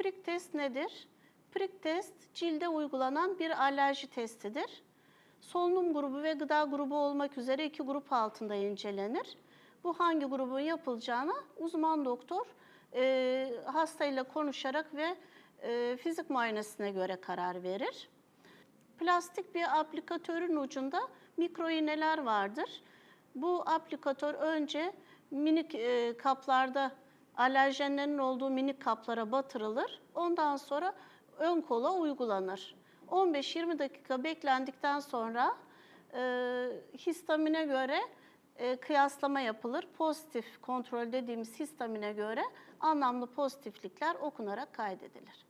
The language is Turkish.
Prick test nedir? Prick test cilde uygulanan bir alerji testidir. Solunum grubu ve gıda grubu olmak üzere iki grup altında incelenir. Bu hangi grubun yapılacağına uzman doktor e, hastayla konuşarak ve e, fizik muayenesine göre karar verir. Plastik bir aplikatörün ucunda mikro iğneler vardır. Bu aplikatör önce minik e, kaplarda alerjenlerin olduğu minik kaplara batırılır. Ondan sonra ön kola uygulanır. 15-20 dakika beklendikten sonra e, histamine göre e, kıyaslama yapılır. Pozitif kontrol dediğimiz histamine göre anlamlı pozitiflikler okunarak kaydedilir.